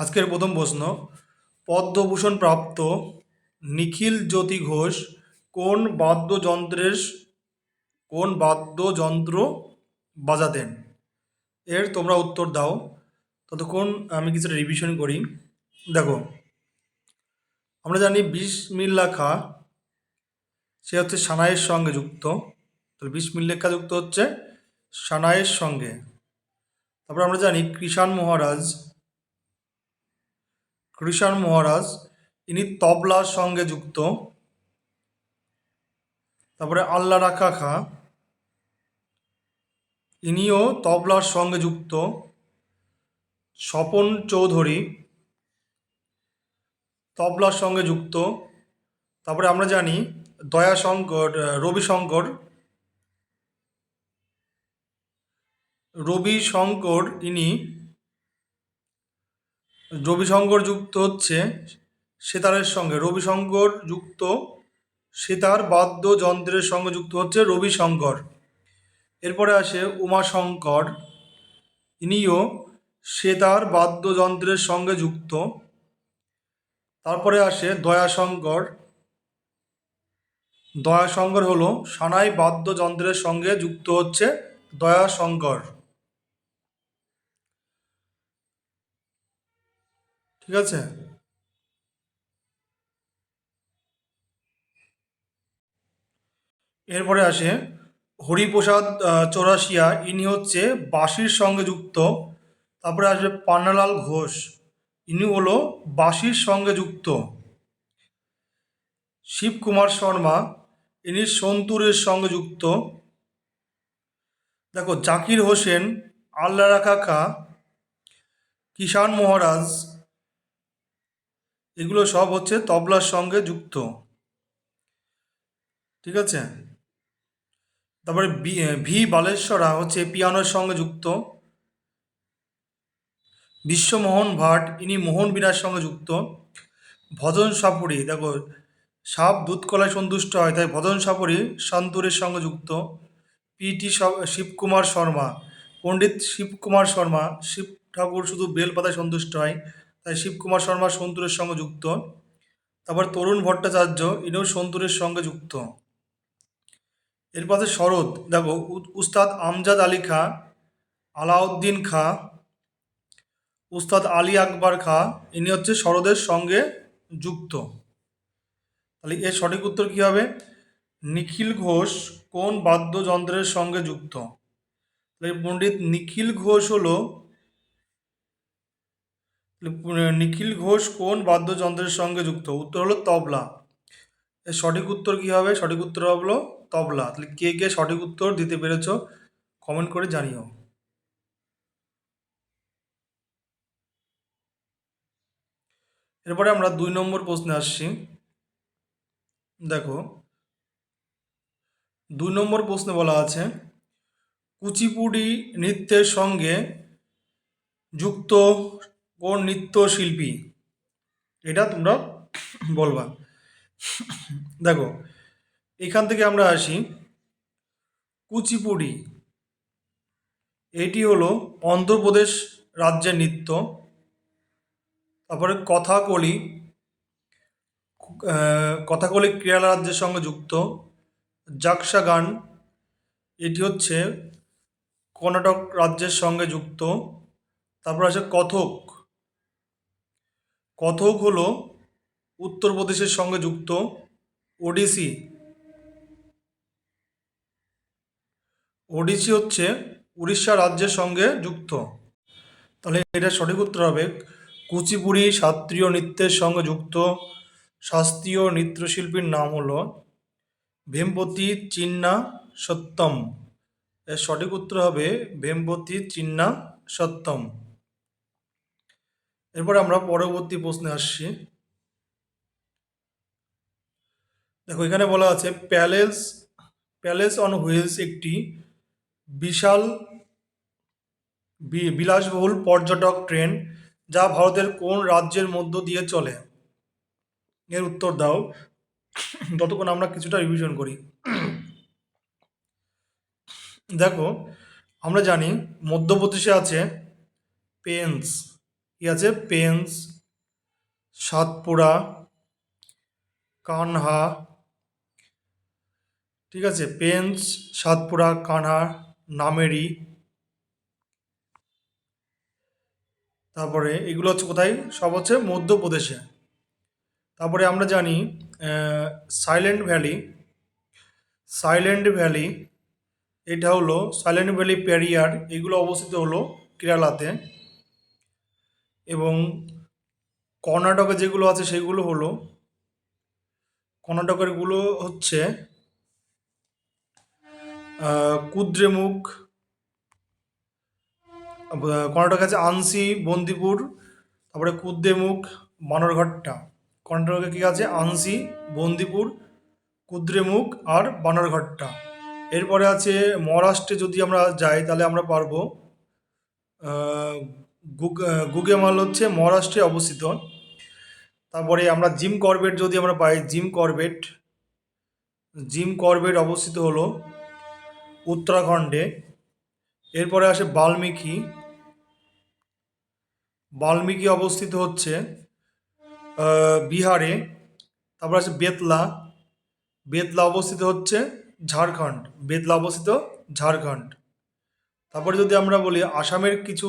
আজকের প্রথম প্রশ্ন, পদ্মভূষণ প্রাপ্ত নিখিল জ্যোতি ঘোষ কোন বাদ্যযন্ত্রের কোন বাদ্যযন্ত্র বাজাতেন? এর তোমরা উত্তর দাও। ততক্ষণ আমি কিছুটা রিভিশন করি। দেখো, আমরা জানি বিশ মিল্লাখা সে হচ্ছে সানাইয়ের সঙ্গে যুক্ত। তাহলে বিশ মিল্লেখা যুক্ত হচ্ছে সানাইয়ের সঙ্গে। তারপর আমরা জানি কৃষাণ মহারাজ কৃষাণ মহারাজ ইনি তবলার সঙ্গে যুক্ত। তারপরে আল্লাহ রাখা খা। ইনিও তবলার সঙ্গে যুক্ত। স্বপন চৌধুরী তবলার সঙ্গে যুক্ত। তারপরে আমরা জানি দয়াশঙ্কর আহ, রবিশঙ্কর। রবিশঙ্কর ইনি রবিশঙ্কর যুক্ত হচ্ছে সেতারের সঙ্গে। রবিশঙ্কর যুক্ত সেতার বাদ্যযন্ত্রের সঙ্গে যুক্ত হচ্ছে রবিশঙ্কর। এরপরে আসে উমাশঙ্কর। ইনিও সেতার বাদ্যযন্ত্রের সঙ্গে যুক্ত। তারপরে আসে দয়াশঙ্কর। দয়াশঙ্কর হলো সানাই বাদ্যযন্ত্রের সঙ্গে যুক্ত হচ্ছে দয়াশঙ্কর। ঠিক আছে? এরপরে আসে। হরিপ্রসাদ চৌরাশিয়া, ইনি হচ্ছে বাঁশির সঙ্গে যুক্ত। তারপরে আসবে পান্নালাল ঘোষ। ইনি হলো বাঁশির সঙ্গে যুক্ত। শিবকুমার শর্মা, ইনি সন্তুরের সঙ্গে যুক্ত। দেখো, জাকির হোসেন, আল্লাহ রাখা খা, কিষাণ মহারাজ এগুলো সব হচ্ছে তবলার সঙ্গে যুক্ত। ঠিক আছে? তারপরে ভি বালেশ্বরা হচ্ছে পিয়ানোর সঙ্গে যুক্ত। বিশ্বমোহন ভাট, ইনি মোহন বীণার সঙ্গে যুক্ত। ভজন সাপুরি দেখো, সাপ দুধকলায় সন্তুষ্ট হয়, তাই ভজন সাপুরি সন্তুরের সঙ্গে যুক্ত। পিটি শিবকুমার শর্মা, পণ্ডিত শিবকুমার শর্মা, শিব ঠাকুর শুধু বেলপাতায় সন্তুষ্ট হয়। তাই শিবকুমার শর্মা সন্তুরের সঙ্গে যুক্ত। তারপর তরুণ ভট্টাচার্য, ইনিও সন্তুরের সঙ্গে যুক্ত। এর পাশে শরৎ, দেখো উস্তাদ আমজাদ আলী খা, আলাউদ্দিন খা, উস্তাদ আলী আকবর খা, ইনি হচ্ছে শরদের সঙ্গে যুক্ত। তাহলে এর সঠিক উত্তর কী হবে? নিখিল ঘোষ কোন বাদ্যযন্ত্রের সঙ্গে যুক্ত? তাহলে পণ্ডিত নিখিল ঘোষ হলো নিখিল ঘোষ কোন বাদ্যযন্ত্রের সঙ্গে যুক্ত? উত্তর হলো তবলা। এর সঠিক উত্তর কী হবে? সঠিক উত্তর হলো তবলা। তাহলে কে কে সঠিক উত্তর দিতে পেরেছ? কমেন্ট করে জানিও। এরপরে আমরা দুই নম্বর প্রশ্নে আসছি। দেখো, দুই নম্বর প্রশ্নে বলা আছে, কুচিপুড়ি নৃত্যের সঙ্গে যুক্ত কোন নৃত্যশিল্পী? এটা তোমরা বলবা। দেখো, এখান থেকে আমরা আসি। কুচিপুড়ি। এটি হলো অন্ধ্রপ্রদেশ রাজ্যের নৃত্য। তারপরে কথাকলি। কথাকলি কেরালা রাজ্যের সঙ্গে যুক্ত। জাকসা গান। এটি হচ্ছে কর্ণাটক রাজ্যের সঙ্গে যুক্ত। তারপর আছে কথক। কথক হলো উত্তরপ্রদেশের সঙ্গে যুক্ত ওডিসি। ওডিসি হচ্ছে উড়িষ্যা রাজ্যের সঙ্গে যুক্ত। তাহলে এটা সঠিক উত্তর হবে কুচিপুড়ি শাস্ত্রীয় নৃত্যের সঙ্গে যুক্ত। শাস্ত্রীয় নৃত্যশিল্পীর নাম হলো ভেমপতি চিন্না সত্যম এর সঠিক উত্তর হবে ভেমপতি চিন্না সত্যম এরপর আমরা পরবর্তী প্রশ্নে আসছি। দেখো, এখানে বলা আছে, প্যালেস প্যালেস অন হুইলস একটি বিশাল বিলাসবহুল পর্যটক ট্রেন যা ভারতের কোন রাজ্যের মধ্য দিয়ে চলে? এর উত্তর দাও। ততক্ষণ আমরা কিছুটা রিভিশন করি। দেখো, আমরা জানি মধ্যপ্রদেশে আছে পেন্স। কি আছে? পেন্স, সাতপুরা, কানহা, ঠিক আছে? পেন্স, সাতপুরা, কানহা, নামেরি। তারপরে এগুলো হচ্ছে কোথায়? সব হচ্ছে মধ্যপ্রদেশে। তারপরে আমরা জানি সাইলেন্ট ভ্যালি। সাইলেন্ট ভ্যালি, এটা হলো সাইলেন্ট ভ্যালি পেরিয়ার এগুলো অবস্থিত হলো কেরালাতে। এবং কর্ণাটকে যেগুলো আছে সেগুলো হলো কর্ণাটকেরগুলো হচ্ছে কুদ্রেমুখ কর্ণাটক আছে আনসি, বন্দিপুর, তারপরে কুদ্রেমুখ, বানরঘাটটা। কর্ণাটকে কী আছে? আনসি, বন্দিপুর, কুদ্রেমুখ আর বানরঘাটটা। এরপরে আছে মহারাষ্ট্রে যদি আমরা যাই তাহলে আমরা পারব গুগেমাল হচ্ছে মহারাষ্ট্রে অবস্থিত। তারপরে আমরা জিম করবেট যদি আমরা পাই, জিম করবেট জিম করবেট অবস্থিত হলো উত্তরাখণ্ডে। এরপরে আসে বাল্মীকি। বাল্মীকি অবস্থিত হচ্ছে বিহারে। তারপর আছে বেতলা। বেতলা অবস্থিত হচ্ছে ঝাড়খণ্ড। বেতলা অবস্থিত ঝাড়খণ্ড। তারপরে যদি আমরা বলি, আসামের কিছু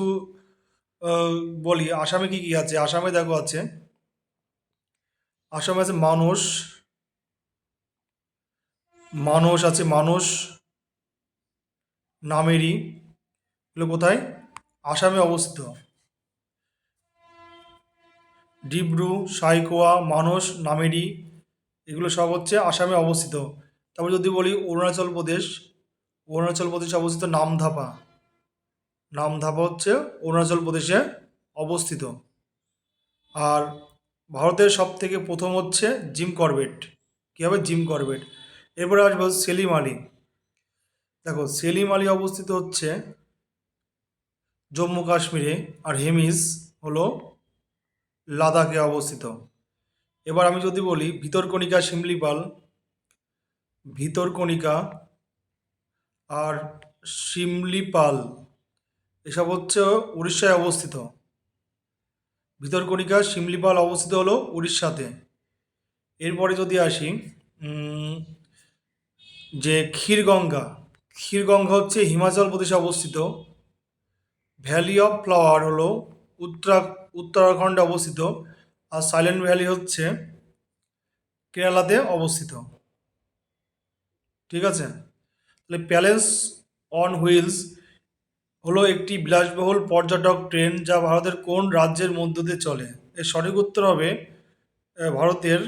বলি, আসামে কি কি আছে? আসামে দেখো আছে। আসামে আছে মানুষ মানুষ আছে মানুষ নামেরি এগুলো কোথায়? আসামে অবস্থিত। ডিব্রু, সাইকোয়া, মানস নামেরি এগুলো সব হচ্ছে আসামে অবস্থিত। তারপর যদি বলি অরুণাচল প্রদেশ, অরুণাচল প্রদেশে অবস্থিত নামধাপা। নামধাপা হচ্ছে অরুণাচল প্রদেশে অবস্থিত। আর ভারতের সব থেকে প্রথম হচ্ছে জিম করবেট। কী হবে জিম করবেট? এরপরে আসব সেলিম আলী। দেখো, সেলিম আলী অবস্থিত হচ্ছে জম্মু কাশ্মীরে আর হেমিস হলো লাদাখে অবস্থিত। এবার আমি যদি বলি ভিতরকণিকা শিমলিপাল, ভিতরকণিকা আর শিমলিপাল। এসব হচ্ছে উড়িষ্যায় অবস্থিত। ভিতরকণিকা শিমলিপাল অবস্থিত হলো উড়িষ্যাতে। এরপরে যদি আসি যে ক্ষীরগঙ্গা। ক্ষীরগঙ্গা হচ্ছে হিমাচল প্রদেশে অবস্থিত। ভ্যালি অফ ফ্লাওয়ার হলো উত্তরা, উত্তরাখণ্ডে অবস্থিত। আর সাইলেন্ট ভ্যালি হচ্ছে কেরালাতে অবস্থিত। ঠিক আছে? তাহলে প্যালেস অন হুইলস হলো একটি বিলাসবহুল পর্যটক ট্রেন যা ভারতের কোন রাজ্যের মধ্য দিয়ে চলে। এর সঠিক উত্তর হবে ভারতের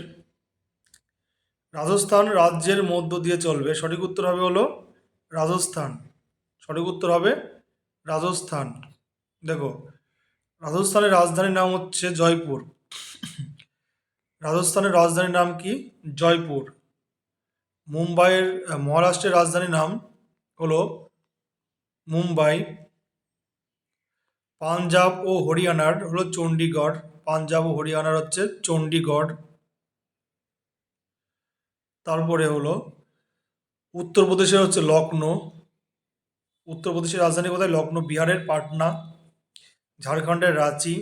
রাজস্থান রাজ্যের মধ্য দিয়ে চলবে। সঠিক উত্তর হবে হলো রাজস্থান। সঠিক উত্তর হবে রাজস্থান। দেখো, রাজস্থানের রাজধানীর নাম হচ্ছে জয়পুর। রাজস্থানের রাজধানীর নাম কি? জয়পুর। মুম্বাইয়ের মহারাষ্ট্রের রাজধানীর নাম হলো মুম্বাই। পাঞ্জাব ও হরিয়ানার হলো চণ্ডীগড়। পাঞ্জাব ও হরিয়ানার হচ্ছে চণ্ডীগড়। তারপরে হলো উত্তরপ্রদেশের হচ্ছে লখনৌ উত্তরপ্রদেশের রাজধানী কোথায়? লখনৌ বিহারের পাটনা, ঝাড়খণ্ডের রাঁচি।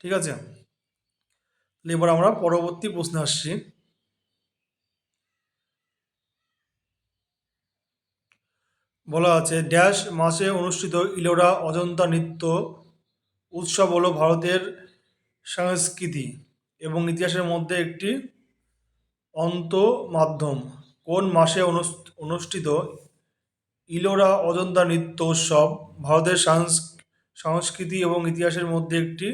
ঠিক আছে? এবার আমরা পরবর্তী প্রশ্নে আসছি। বলা আছে, ড্যাশ মাসে অনুষ্ঠিত ইলোরা অজন্তা নৃত্য উৎসব হলো ভারতের সংস্কৃতি এবং ইতিহাসের মধ্যে একটি অন্ত মাধ্যম কোন মাসে অনুষ্ঠিত ইলোরা অজন্তা নৃত্য উৎসব? ভারতের সংস্কৃতি এবং ইতিহাসের মধ্যে একটি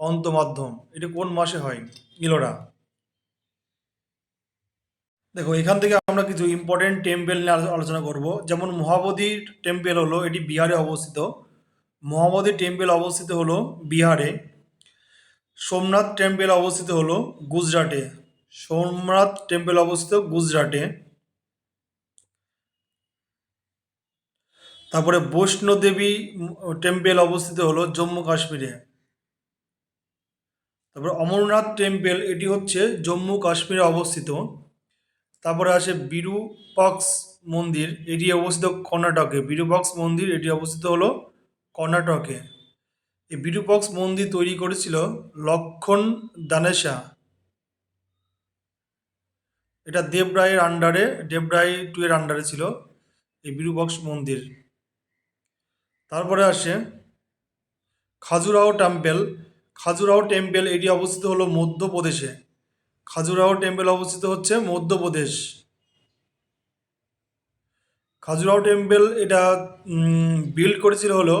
অন্ত মাধ্যম এটা কোন মাসে হয়? ইলোরা। দেখো, এখান থেকে আমরা কিছু ইম্পর্টেন্ট টেম্পেল নিয়ে আলোচনা করব। যেমন মহাবোধি টেম্পেল হলো, এটি বিহারে অবস্থিত। মহাবোধি টেম্পেল অবস্থিত হলো বিহারে। সোমনাথ টেম্পেল অবস্থিত হলো গুজরাটে। সোমনাথ টেম্পেল অবস্থিত গুজরাটে। তারপরে বৈষ্ণোদেবী টেম্পেল অবস্থিত হলো জম্মু কাশ্মীরে। তারপরে অমরনাথ টেম্পেল এটি হচ্ছে জম্মু কাশ্মীরে অবস্থিত। তারপরে আসে বিরুপাক্স মন্দির, এটি অবস্থিত কর্ণাটকে। বিরুপাক্স মন্দির, এটি অবস্থিত হলো কর্ণাটকে। এই বিরূপক্স মন্দির তৈরি করেছিল লক্ষণ দানেশা। এটা দেবরায়ের আন্ডারে দেবরায় টু এর আন্ডারে ছিল এই বিরূপক্স মন্দির। তারপরে আসে খাজুরাহো টেম্পেল খাজুরাহো টেম্পেল এটি অবস্থিত হলো মধ্যপ্রদেশে। খাজুরাহো টেম্পেল অবস্থিত হচ্ছে মধ্যপ্রদেশ খাজুরাহো টেম্পেল এটা বিল্ড করেছিল হলো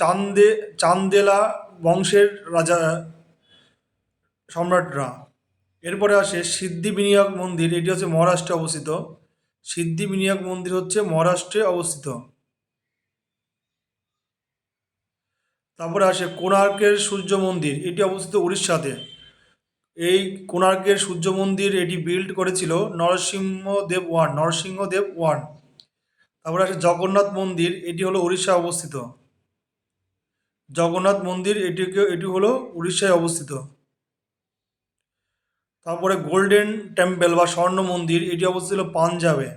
চান্দে, চান্দেলা বংশের রাজা, সম্রাটরা। এরপরে আসে সিদ্ধি বিনায়ক মন্দির, এটি হচ্ছে মহারাষ্ট্রে অবস্থিত। সিদ্ধি বিনায়ক মন্দির হচ্ছে মহারাষ্ট্রে অবস্থিত। তারপরে আসে কোণার্কের সূর্য মন্দির, এটি অবস্থিত উড়িষ্যাতে। এই কোণার্কের সূর্য মন্দির এটি বিল্ড করেছিল নরসিংহদেব ওয়ান নরসিংহদেব ওয়ান। তারপরে আসে জগন্নাথ মন্দির, এটি হলো উড়িষ্যায় অবস্থিত। জগন্নাথ মন্দির এটিকে এটি হলো উড়িষ্যায় অবস্থিত। তারপরে গোল্ডেন টেম্পল বা স্বর্ণ মন্দির, এটি অবস্থিত পাঞ্জাবে।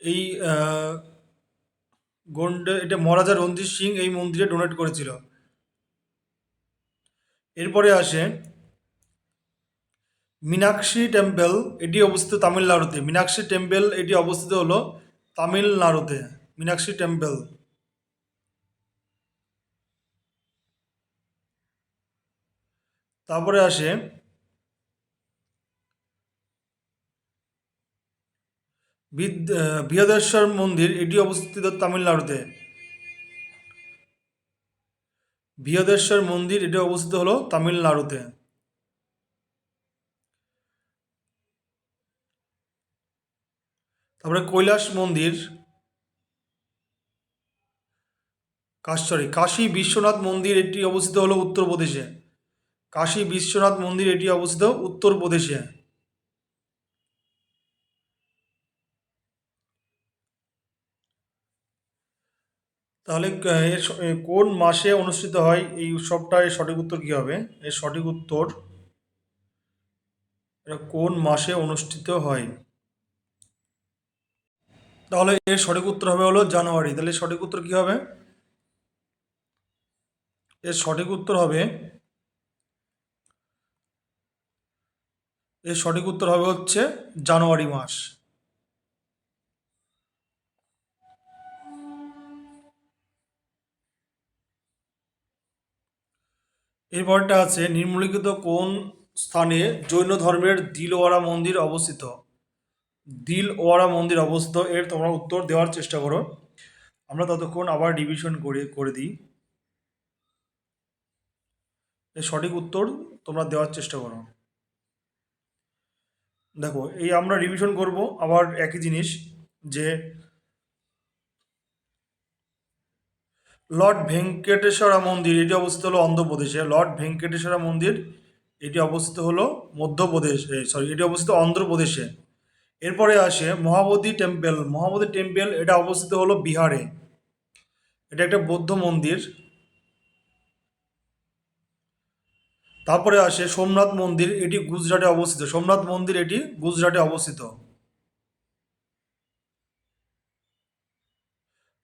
এই গোল্ডে এটা মহারাজা রঞ্জিত সিং এই মন্দিরে ডোনেট করেছিল। এরপরে আসে মীনাক্ষী টেম্পল এটি অবস্থিত তামিলনাড়ুতে। মীনাক্ষী টেম্পল এটি অবস্থিত হলো তামিলনাড়ুতে, মীনাক্ষী টেম্পল তারপরে আসে বৃহদেশ্বর মন্দির, এটি অবস্থিত তামিলনাড়ুতে। বৃহদেশ্বর মন্দির, এটি অবস্থিত হলো তামিলনাড়ুতে। তারপরে কৈলাস মন্দির। সরি কাশী বিশ্বনাথ মন্দির, এটি অবস্থিত হলো উত্তরপ্রদেশে। কাশী বিশ্বনাথ মন্দির, এটি অবস্থিত উত্তরপ্রদেশে। তাহলে এর কোন মাসে অনুষ্ঠিত হয়? এই উৎসবটা এর সঠিক উত্তর কী হবে? এর সঠিক উত্তর কোন মাসে অনুষ্ঠিত হয়? তাহলে এর সঠিক উত্তর হবে হলো জানুয়ারি। তাহলে সঠিক উত্তর কী হবে? এর সঠিক উত্তর হবে, এর সঠিক উত্তর হবে হচ্ছে জানুয়ারি মাস। এরপরটা আছে, নিম্নলিখিত কোন স্থানে জৈন ধর্মের দিলওয়ারা মন্দির অবস্থিত? দিলওয়ারা মন্দির অবস্থিত, এর তোমরা উত্তর দেওয়ার চেষ্টা করো। আমরা ততক্ষণ আবার ডিভিশন করে করে দিই। এর সঠিক উত্তর তোমরা দেওয়ার চেষ্টা করো। দেখো, এই আমরা রিভিশন করব, আবার একই জিনিস যে লর্ড ভেঙ্কটেশ্বরা মন্দির, এটি অবস্থিত হলো অন্ধ্রপ্রদেশে। লর্ড ভেঙ্কটেশ্বরা মন্দির, এটি অবস্থিত হলো মধ্যপ্রদেশ সরি এটি অবস্থিত অন্ধ্রপ্রদেশে। এরপরে আসে মহাবোধি টেম্পল। মহাবোধি টেম্পল, এটা অবস্থিত হলো বিহারে। এটা একটা বৌদ্ধ মন্দির। তারপরে আসে সোমনাথ মন্দির, এটি গুজরাটে অবস্থিত। সোমনাথ মন্দির, এটি গুজরাটে অবস্থিত।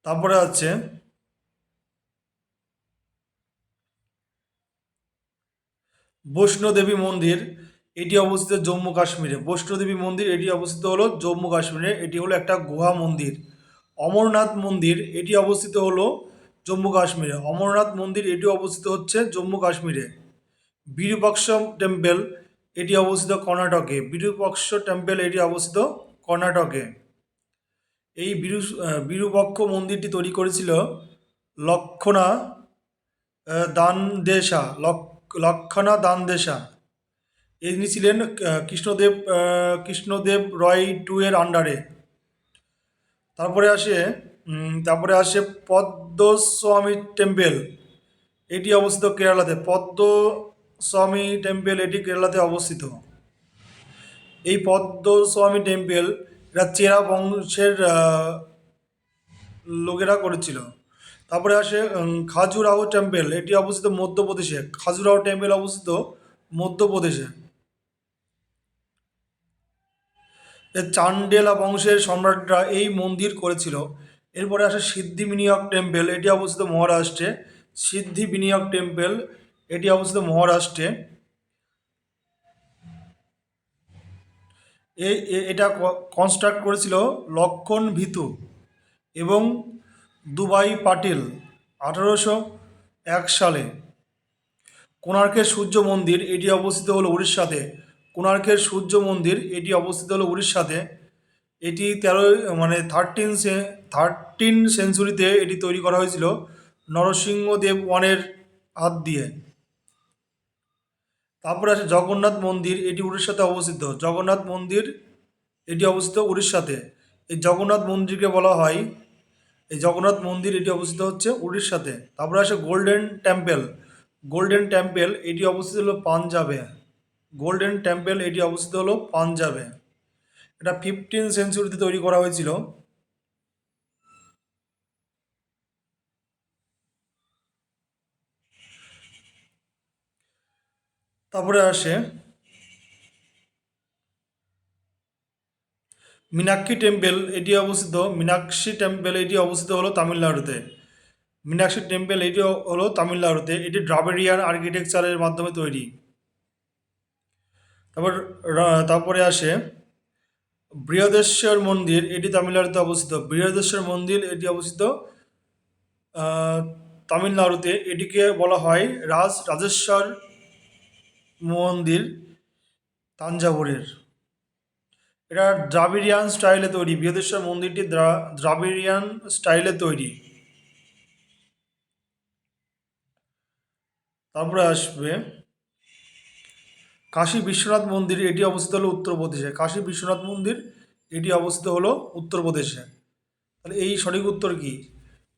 তারপরে আছে বৈষ্ণোদেবী মন্দির, এটি অবস্থিত জম্মু কাশ্মীরে। বৈষ্ণোদেবী মন্দির, এটি অবস্থিত হলো জম্মু কাশ্মীরে। এটি হলো একটা গুহা মন্দির। অমরনাথ মন্দির, এটি অবস্থিত হলো জম্মু কাশ্মীরে। অমরনাথ মন্দির, এটি অবস্থিত হচ্ছে জম্মু কাশ্মীরে। বিরূপাক্ষ টেম্পেল, এটি অবস্থিত কর্ণাটকে। বিরূপাক্ষ টেম্পেল, এটি অবস্থিত কর্ণাটকে। এই বিরু বিরূপক্ষ মন্দিরটি তৈরি করেছিল লক্ষণা দানদেশা। লক- লক্ষণা দানদেশা ইনি ছিলেন কৃষ্ণদেব কৃষ্ণদেব রয় টু এর আন্ডারে তারপরে আসে তারপরে আসে পদ্মস্বামী টেম্পেল। এটি অবস্থিত কেরালাতে। পদ্মস্বামী টেম্পেল এটি কেরালাতে অবস্থিত। এই পদ্মস্বামী টেম্পেল এটা চেরা বংশের লোকেরা করেছিল। তারপরে আসে উম, খাজুরাহো টেম্পল। এটি অবস্থিত মধ্যপ্রদেশে। খাজুরাহো টেম্পল অবস্থিত মধ্যপ্রদেশে। চান্ডেলা বংশের সম্রাটরা এই মন্দির করেছিল। এরপরে আসে সিদ্ধি বিনিয়োগ টেম্পল। এটি অবস্থিত মহারাষ্ট্রে। সিদ্ধি বিনিয়োগ টেম্পল এটি অবস্থিত মহারাষ্ট্রে। এটা কনস্ট্রাক্ট করেছিল লক্ষণ ভিতু এবং দুবাই পাটিল আঠারোশো এক সালে। কোণার্কের সূর্য মন্দির এটি অবস্থিত হলো উড়িষ্যাতে। কোণার্কের সূর্য মন্দির এটি অবস্থিত হলো উড়িষ্যাতে। এটি তেরো মানে থার্টিন সে থার্টিন সেঞ্চুরিতে এটি তৈরি করা হয়েছিল নরসিংহদেব ওয়ানের হাত দিয়ে। তারপরে আছে জগন্নাথ মন্দির, এটি উড়িষ্যাতে অবস্থিত। জগন্নাথ মন্দির, এটি অবস্থিত উড়িষ্যাতে। এই জগন্নাথ মন্দিরকে বলা হয় এই জগন্নাথ মন্দির এটি অবস্থিত হচ্ছে উড়িষ্যাতে। তারপরে আসে গোল্ডেন টেম্পল গোল্ডেন টেম্পল এটি অবস্থিত হলো পাঞ্জাবে। গোল্ডেন টেম্পল এটি অবস্থিত হলো পাঞ্জাবে। এটা ফিফটিন সেঞ্চুরিতে তৈরি করা হয়েছিল। তারপরে আসে মীনাক্ষী টেম্পল, এটি অবস্থিত, মীনাক্ষী টেম্পল, এটি অবস্থিত হলো তামিলনাড়ুতে। মীনাক্ষী টেম্পল, এটি হলো তামিলনাড়ুতে। এটি দ্রাবিড়িয়ান আর্কিটেকচারের মাধ্যমে তৈরি। তারপর তারপরে আসে বৃহদেশ্বর মন্দির, এটি তামিলনাড়ুতে অবস্থিত। বৃহদেশ্বর মন্দির, এটি অবস্থিত তামিলনাড়ুতে। এটিকে বলা হয় রাজ, রাজেশ্বর মন্দির তাঞ্জাভুরের এটা দ্রাবিড়িয়ান স্টাইলে তৈরি, বৃহদেশ্বর মন্দিরটি দ্রা- দ্রাবিড়িয়ান স্টাইলে তৈরি। তারপরে আসবে কাশী বিশ্বনাথ মন্দির, এটি অবস্থিত হলো উত্তরপ্রদেশে কাশী বিশ্বনাথ মন্দির, এটি অবস্থিত হলো উত্তরপ্রদেশে তাহলে এই সঠিক উত্তর কি?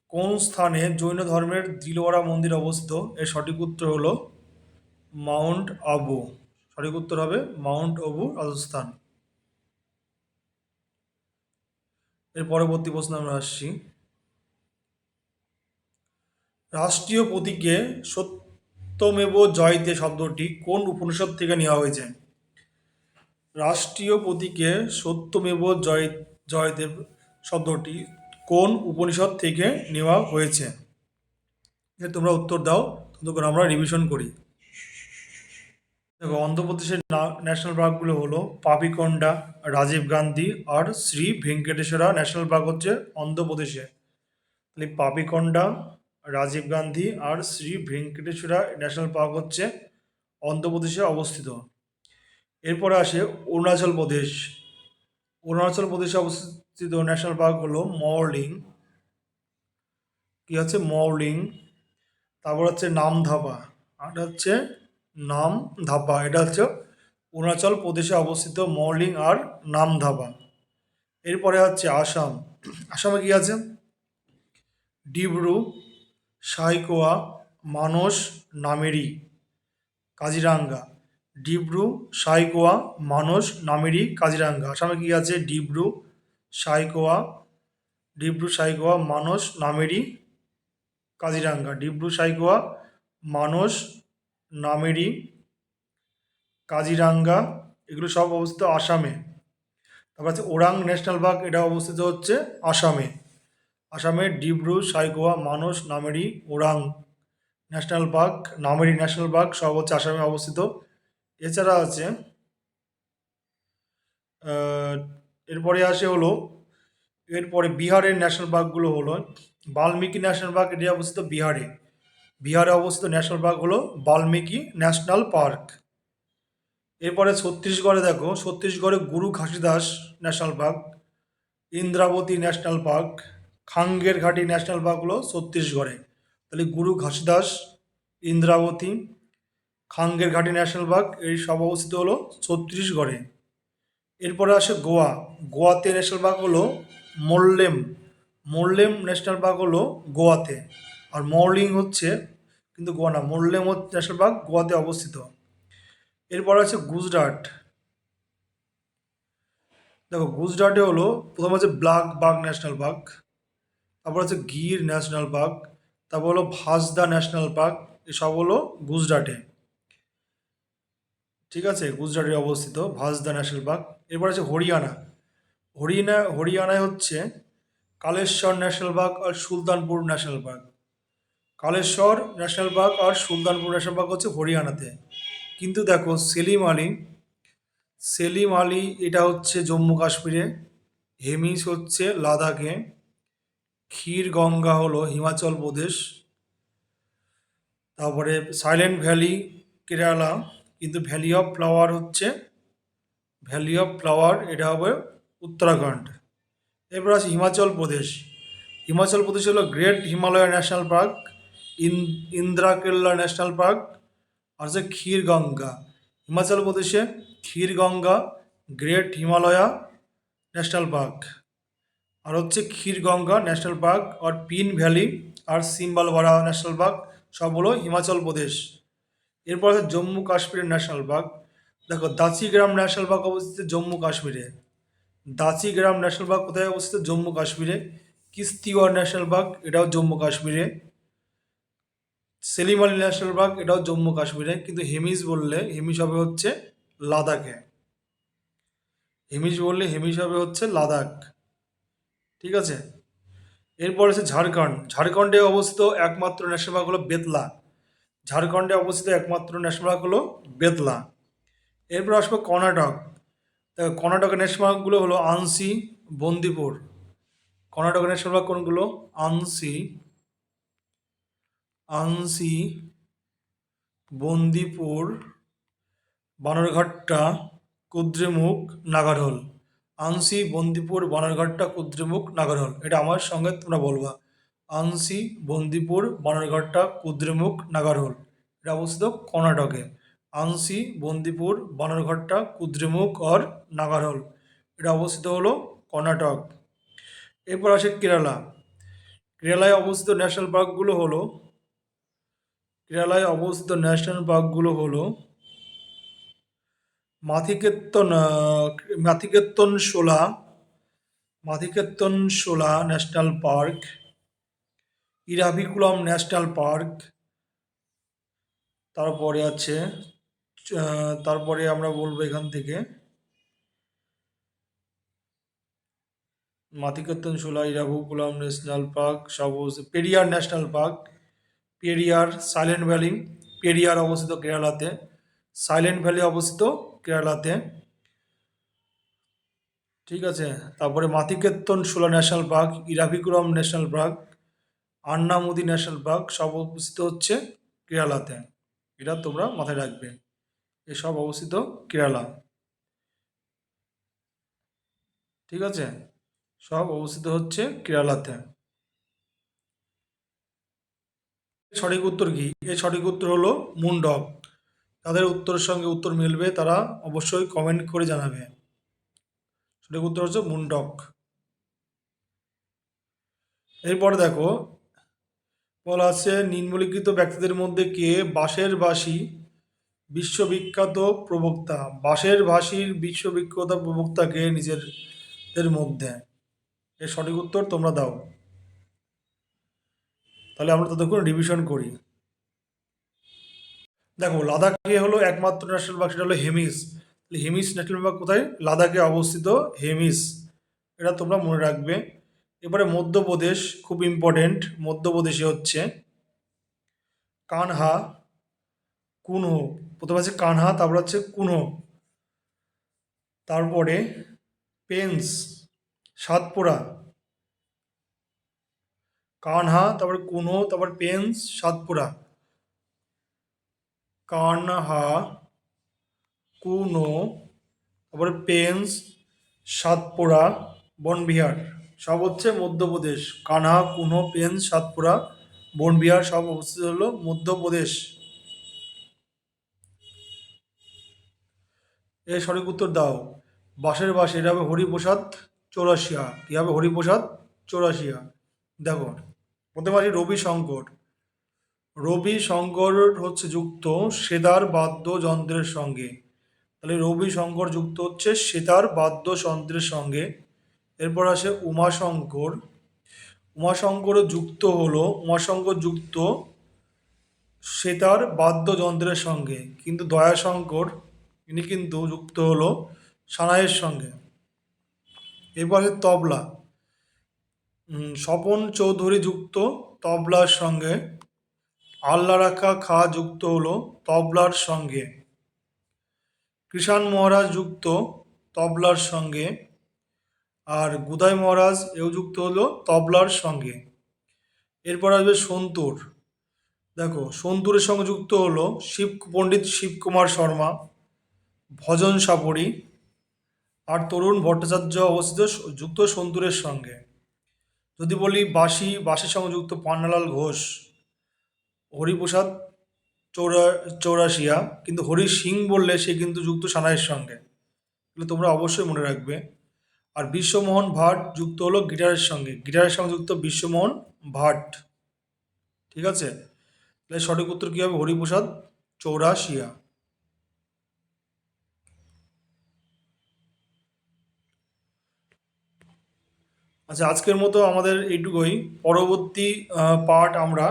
কোন স্থানে জৈন ধর্মের দিলওয়ারা মন্দির অবস্থিত? এর সঠিক উত্তর হলো মাউন্ট আবু। সঠিক উত্তর হবে মাউন্ট আবু রাজস্থান। এর পরবর্তী প্রশ্ন আমরা আসছি। রাষ্ট্রীয় প্রতীকে সত্যমেব জয়তে শব্দটি কোন উপনিষদ থেকে নেওয়া হয়েছে? রাষ্ট্রীয় প্রতীকে সত্যমেব জয়, জয়তে শব্দটি কোন উপনিষদ থেকে নেওয়া হয়েছে? তোমরা উত্তর দাও, ততক্ষণ আমরা রিভিশন করি। দেখো, অন্ধ্রপ্রদেশের ন্যাশনাল পার্কগুলো হলো পাপিকন্ডা, রাজীব গান্ধী আর শ্রী ভেঙ্কটেশ্বরা ন্যাশনাল পার্ক হচ্ছে অন্ধ্রপ্রদেশে। তাহলে পাপিকন্ডা, রাজীব গান্ধী আর শ্রী ভেঙ্কটেশ্বরা ন্যাশনাল পার্ক হচ্ছে অন্ধ্রপ্রদেশে অবস্থিত। এরপরে আসে অরুণাচল প্রদেশ। অরুণাচল প্রদেশে অবস্থিত ন্যাশনাল পার্ক হলো মওলিং। কি হচ্ছে? মওলিং। তারপর হচ্ছে নামধাবা। আর হচ্ছে নাম ধাপা এটা হচ্ছে অরুণাচল প্রদেশে অবস্থিত মৌলিং আর নামধাপা এরপরে হচ্ছে আসাম। আসামে কি আছে? ডিব্রু, সাইকোয়া, মানস, নামেরি, কাজিরাঙ্গা। ডিব্রু, সাইকোয়া, মানস, নামেরি, কাজিরাঙ্গা। আসামে কি আছে? ডিব্রু, সাইকোয়া ডিব্রু, সাইকোয়া, মানস, নামেরি, কাজিরাঙ্গা। ডিব্রু, সাইকোয়া, মানস নামেরি, কাজিরাঙ্গা, এগুলো সব অবস্থিত আসামে। তারপর আছে ওরাং ন্যাশনাল পার্ক, এটা অবস্থিত হচ্ছে আসামে। আসামের Dibru, Saikhowa, Manas, Nameri, Orang national park, Nameri national park সব হচ্ছে আসামে অবস্থিত। এছাড়া আছে এরপরে আসে হলো, এরপরে বিহারের ন্যাশনাল পার্কগুলো হলো, বাল্মীকি ন্যাশনাল পার্ক এটি অবস্থিত বিহারে। বিহারে অবস্থিত ন্যাশনাল পার্ক হলো বাল্মীকি ন্যাশনাল পার্ক। এরপরে ছত্তিশগড়ে দেখো, ছত্তিশগড়ে Guru Ghasidas national park, Indravati national park Kanger Ghati national park হলো ছত্তিশগড়ে। তাহলে গুরু ঘাসিদাস, ইন্দ্রাবতী খাঙ্গের ঘাটি ন্যাশনাল পার্ক, এই সব অবস্থিত হলো ছত্তিশগড়ে। এরপরে আসে গোয়া, গোয়াতে ন্যাশনাল পার্ক হলো মোল্লেম মোল্লেম ন্যাশনাল পার্ক হলো গোয়াতে। আর মৌলিং হচ্ছে কিন্তু গোয়া না হচ্ছে ন্যাশনাল পার্ক গোয়াতে অবস্থিত। এরপর আছে গুজরাট। দেখো, গুজরাটে হলো প্রথম আছে ব্লাক বাগ ন্যাশনাল পার্ক তারপর আছে গির ন্যাশনাল পার্ক তারপর হলো ভাসদা ন্যাশনাল পার্ক এসব হলো গুজরাটে। ঠিক আছে, গুজরাটে অবস্থিত ভাসদা ন্যাশনাল পার্ক এরপর আছে হরিয়ানা। হরিয়ানা, হরিয়ানায় হচ্ছে কালেশ্বর ন্যাশনাল পার্ক আর Sultanpur national park Kalesar national park আর সুলতানপুর ন্যাশনাল পার্ক হচ্ছে হরিয়ানাতে। কিন্তু দেখো, সেলিম আলী সেলিম আলী এটা হচ্ছে জম্মু কাশ্মীরে, হেমিস হচ্ছে লাদাখে ক্ষীর গঙ্গা হলো হিমাচল প্রদেশ, তারপরে সাইলেন্ট ভ্যালি, কেরালা, কিন্তু ভ্যালি অফ ফ্লাওয়ার হচ্ছে, ভ্যালি অফ ফ্লাওয়ার এটা হবে উত্তরাখণ্ড। এরপর আছে হিমাচল প্রদেশ। হিমাচল প্রদেশ হলো great Himalaya national park in Inderkilla national park, আর হচ্ছে ক্ষীর গঙ্গা হিমাচল প্রদেশে Kheerganga great Himalaya national park. আর হচ্ছে ক্ষীর গঙ্গা ন্যাশনাল পার্ক, আর পিন ভ্যালি, আর সিম্বালবাড়া ন্যাশনাল পার্ক, সব হলো হিমাচল প্রদেশ। এরপর আছে জম্মু কাশ্মীরের ন্যাশনাল পার্ক। দেখো, দাচিগ্রাম ন্যাশনাল পার্ক অবস্থিত জম্মু কাশ্মীরে। দাচিগ্রাম ন্যাশনাল পার্ক কোথায় অবস্থিত? জম্মু কাশ্মীরে। কিস্তিওয়ার ন্যাশনাল পার্ক, এটাও জম্মু কাশ্মীরে। সেলিম আলী ন্যাশনাল পার্ক, এটাও জম্মু কাশ্মীরে। কিন্তু হেমিস বললে হেমিস হবে হচ্ছে লাদাখে। হেমিস বললে হেমিস হবে হচ্ছে লাদাখ। ঠিক আছে? এরপর আছে ঝাড়খণ্ড। ঝাড়খণ্ডে অবস্থিত একমাত্র ন্যাশনাল পার্ক হলো বেতলা। ঝাড়খণ্ডে অবস্থিত একমাত্র ন্যাশনাল পার্ক হলো বেতলা। এরপর আসব কর্ণাটক। কর্ণাটকের ন্যাশনাল পার্কগুলো হলো আনসি, বন্দিপুর। কর্ণাটকের ন্যাশনাল পার্ক কোনগুলো? আনসি। আনসি বন্দিপুর, বানরঘাট্টা, কুদ্রেমুখ, নাগারহোল। আংসি বন্দিপুর, বানরঘাট্টা, কুদ্রেমুখ, নাগারহোল। এটা আমার সঙ্গে তোমরা বলবা। আংসি বন্দিপুর, বানরঘাট্টা, কুদ্রেমুখ, নাগারহোল। এটা অবস্থিত কর্ণাটকে। আংসি বন্দিপুর, বানরঘাট্টা, কুদ্রেমুখ আর নাগারহোল। এটা অবস্থিত হলো কর্ণাটক। এরপর আসে কেরালা। কেরালায় অবস্থিত ন্যাশনাল পার্কগুলো হলো কেরালায় অবস্থিত ন্যাশনাল পার্কগুলো হলো Mathikettan Mathikettan Shola Mathikettan Shola national park Eravikulam national park, তারপরে আছে তারপরে আমরা বলব এখান থেকে মাথিকেত্তন শোলা ইরাভিকুলাম ন্যাশনাল পার্ক, সব Periyar national park. Periyar silent valley, Periyar অবস্থিত কেরালাতে, সাইলেন্ট ভ্যালি অবস্থিত কেরালাতে। ঠিক আছে, তারপরে Mathikettan Shola national park, Eravikulam national park, Anamudi national park, সব অবস্থিত হচ্ছে কেরালাতে। এটা তোমরা মাথায় রাখবে এসব অবস্থিত কেরালা। ঠিক আছে, সব অবস্থিত হচ্ছে কেরালাতে। সঠিক উত্তর কি? এর সঠিক উত্তর হলো মুন্ডক তাদের উত্তরের সঙ্গে উত্তর মিলবে তারা অবশ্যই কমেন্ট করে জানাবে। সঠিক উত্তর হচ্ছে মুন্ডক এরপরে দেখো, বলা আছে, নিম্নলিখিত ব্যক্তিদের মধ্যে কে বাঁশের বাসি বিশ্ববিখ্যাত প্রবক্তা? বাঁশের ভাষীর বিশ্ববিখ্যাত প্রবক্তাকে নিজেদের মধ্যে? এর সঠিক উত্তর তোমরা দাও। তাহলে আমরা ততক্ষণ রিভিশন করি। দেখো, লাদাখে হলো একমাত্র ন্যাশনাল পার্ক সেটা হলো হেমিস। হেমিস ন্যাশনাল পার্ক কোথায়? লাদাখে অবস্থিত হেমিস। এটা তোমরা মনে রাখবে। এবারে মধ্যপ্রদেশ খুব ইম্পর্টেন্ট মধ্যপ্রদেশে হচ্ছে কানহা, কুনহো। প্রথমে আছে কানহা, তারপর হচ্ছে কুনহো। তারপরে পেন্স, সাতপুরা। কানহা, তারপর কুনহো তারপর পেন্স, সাতপুরা। কানহা, কুনো, তারপরে পেন্স, সাতপুরা, বনবিহার। সব হচ্ছে মধ্যপ্রদেশ। কানহা, কুনো, পেন্স, সাতপুরা, বনবিহার সব অবস্থিত হলো মধ্যপ্রদেশ। এর সঠিক উত্তর দাও। বাসের বাস এটা হবে হরিপ্রসাদ চৌরাশিয়া কী হবে হরিপ্রসাদ চৌরাশিয়া। দেখো। প্রথমে আসি রবি শঙ্কর। রবি শঙ্কর হচ্ছে যুক্ত সেতার বাদ্যযন্ত্রের সঙ্গে। তাহলে রবি শঙ্কর যুক্ত হচ্ছে সেতার বাদ্যযন্ত্রের সঙ্গে। এরপর আসে উমাশঙ্কর। উমাশঙ্করও যুক্ত হলো, উমাশঙ্কর যুক্ত সেতার বাদ্যযন্ত্রের সঙ্গে। কিন্তু দয়াশঙ্কর, ইনি কিন্তু যুক্ত হলো সানাইয়ের সঙ্গে। এরপরে তবলা। স্বপন চৌধুরী যুক্ত, তবলার সঙ্গে। আল্লা রাখা খা যুক্ত হলো, তবলার সঙ্গে। কৃষাণ মহারাজ যুক্ত, তবলার সঙ্গে। আর গুদাই মহারাজ এও যুক্ত হলো, তবলার সঙ্গে। এরপর আসবে সন্তুর। দেখো, সন্তুরের সঙ্গে যুক্ত হলো শিব, পণ্ডিত শিবকুমার শর্মা, ভজন সাপড়ি। আর তরুণ ভট্টাচার্য অবস্থিত, যুক্ত সন্তুরের সঙ্গে। যদি বলি বাঁশি, বাঁশির সঙ্গে যুক্ত পান্নালাল ঘোষ, হরিপ্রসাদ চৌরা, চৌরাশিয়া, কিন্তু হরি সিং বললে সে কিন্তু যুক্ত সানাইয়ের সঙ্গে। এগুলো তোমরা অবশ্যই মনে রাখবে। আর বিশ্বমোহন ভাট যুক্ত হলো গিটারের সঙ্গে। গিটারের সঙ্গে যুক্ত বিশ্বমোহন ভাট। ঠিক আছে? তাহলে সঠিক উত্তর কী হবে? হরিপ্রসাদ চৌরাশিয়া। আচ্ছা আজকের মতো আমাদের এইটুকুই। পরবর্তী পার্ট আমরা,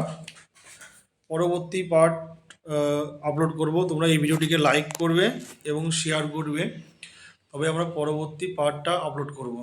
পরবর্তী পার্ট আপলোড করব। তোমরা এই ভিডিওটিকে লাইক করবে এবং শেয়ার করবে। তবে আমরা পরবর্তী পার্টটা আপলোড করব।